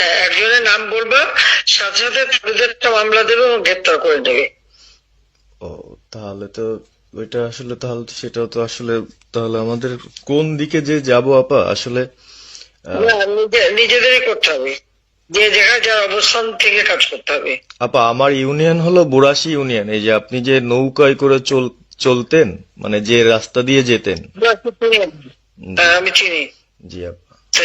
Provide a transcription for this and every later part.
হ্যাঁ একজনের নাম বলবা সাথে সাথে তাদের একটা মামলা দেবে এবং গ্রেপ্তার করে দেবে ও তাহলে তো ওইটা আসলে তাহলে সেটাও তো আসলে তাহলে আমাদের কোন দিকে যে যাব আপা? আসলে নিজেদেরই করতে হবে। যে জায়গায় যার অবস্থান থেকে কাজ করতে হবে। আপা আমার ইউনিয়ন হলো বুড়াশি ইউনিয়ন। এই যে আপনি যে নৌকায় করে চল চলতেন মানে যে রাস্তা দিয়ে যেতেন। হ্যাঁ, আমি চিনি। জি আপা।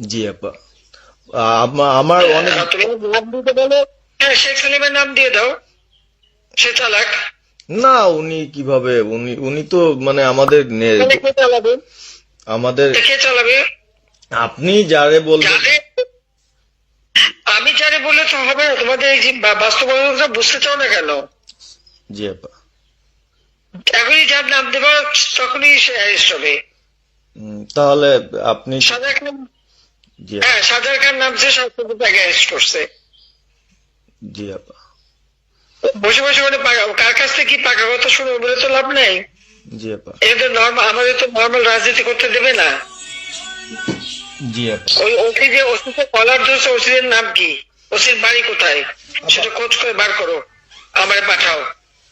জি আপা। আমার অনেক আর নাম দিতে বলো। হ্যাঁ শেখ সালিমের নাম দিয়ে দাও। সে চালাক। না উনি কীভাবে? উনি উনি তো মানে আমাদের নে- তাহলে কে চালাবে? আমাদের আপনি যারে বলবেন আমি যারে বললে তো হবে না। তোমাদের এই বাস্তবতা বুঝতে চাও না কেন? জি আপা। এখনই যার নাম দেবা তখনই সে হবে তাহলে আপনি জি হ্যাঁ সাজার খান নামছে তাকে অ্যারেস্ট করছে। জি আপা। বসে বসে মানে কার কাছ থেকে কি পাকা কথা শুনব বলে তো লাভ নেই। জি আপা। এটা নর্মাল আমাদের তো নর্মাল রাজনীতি করতে দেবে না। জি আপা। ওই ওসি যে ওসিতে কলার ধরছে ওসিদের নাম কি? ওসির বাড়ি কোথায়? সেটা খোঁজ করে বার করো। আমায় পাঠাও।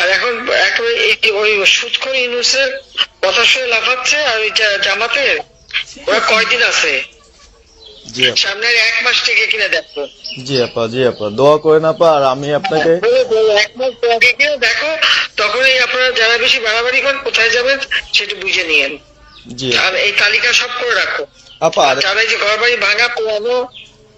আর এখন একেবারে ওই সুৎখর ইউনুসের কথা শুনে লাফাচ্ছে আর ওই জা- জামাতের ওরা কয়দিন আছে? সামনের এক মাস থেকে কিনে দেখো। জি আপা জি আপা দোয়া করেন আপা আর আমি আপনাকে এক মাস আগে কিনে দেখো তখন এই আপনারা যারা বেশি বাড়াবাড়ি করেন কোথায় যাবেন সেটা বুঝে নিয়েন। জি। আর এই তালিকা সব করে রাখো। আপা যারা এই যে ঘর বাড়ি ভাঙা পোড়ানো